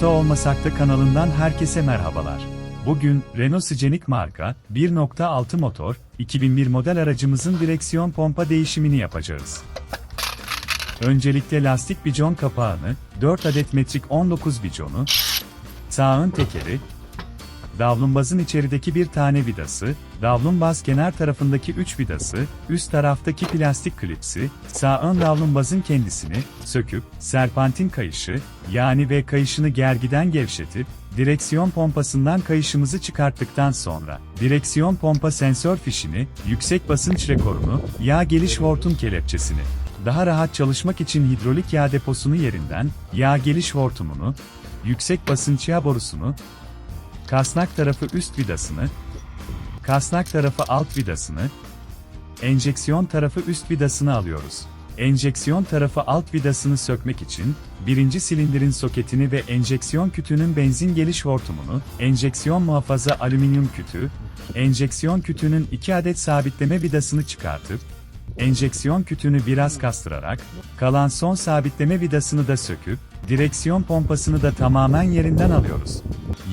usta olmasak da kanalından herkese merhabalar. Bugün Renault Scenic marka 1.6 motor 2001 model aracımızın direksiyon pompa değişimini yapacağız. Öncelikle lastik bijon kapağını, 4 adet metrik 19 bijonu, sağ ön tekeri, davlumbazın içerideki bir tane vidası, davlumbaz kenar tarafındaki 3 vidası, üst taraftaki plastik klipsi, sağ ön davlumbazın kendisini söküp, serpantin kayışı, yani V kayışını gergiden gevşetip, direksiyon pompasından kayışımızı çıkarttıktan sonra, direksiyon pompa sensör fişini, yüksek basınç rekorunu, yağ geliş hortum kelepçesini, daha rahat çalışmak için hidrolik yağ deposunu yerinden, yağ geliş hortumunu, yüksek basınç yağ borusunu, kasnak tarafı üst vidasını, kasnak tarafı alt vidasını, enjeksiyon tarafı üst vidasını alıyoruz. Enjeksiyon tarafı alt vidasını sökmek için, birinci silindirin soketini ve enjeksiyon kütüğünün benzin geliş hortumunu, enjeksiyon muhafaza alüminyum kütüğü, enjeksiyon kütüğünün 2 adet sabitleme vidasını çıkartıp, enjeksiyon kütüğünü biraz kastırarak, kalan son sabitleme vidasını da söküp, direksiyon pompasını da tamamen yerinden alıyoruz.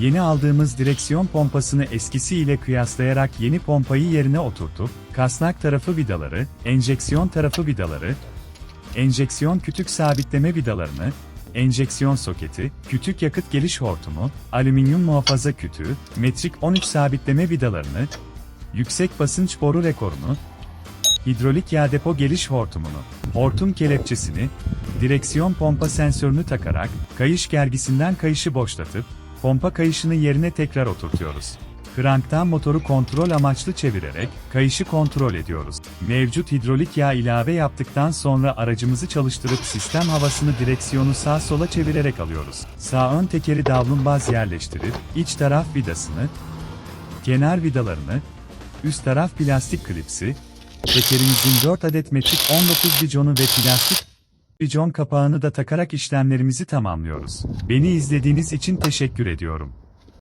Yeni aldığımız direksiyon pompasını eskisi ile kıyaslayarak yeni pompayı yerine oturtup, kasnak tarafı vidaları, enjeksiyon tarafı vidaları, enjeksiyon kütük sabitleme vidalarını, enjeksiyon soketi, kütük yakıt geliş hortumu, alüminyum muhafaza kütüğü, metrik 13 sabitleme vidalarını, yüksek basınç boru rekorunu, hidrolik yağ depo geliş hortumunu, hortum kelepçesini, direksiyon pompa sensörünü takarak, kayış gergisinden kayışı boşlatıp, pompa kayışını yerine tekrar oturtuyoruz. Kranktan motoru kontrol amaçlı çevirerek, kayışı kontrol ediyoruz. Mevcut hidrolik yağ ilave yaptıktan sonra aracımızı çalıştırıp sistem havasını direksiyonu sağ sola çevirerek alıyoruz. Sağ ön tekeri davlumbaz yerleştirip, iç taraf vidasını, kenar vidalarını, üst taraf plastik klipsi, tekerimizin 4 adet metrik 19 bijonu ve plastik bijon kapağını da takarak işlemlerimizi tamamlıyoruz. Beni izlediğiniz için teşekkür ediyorum.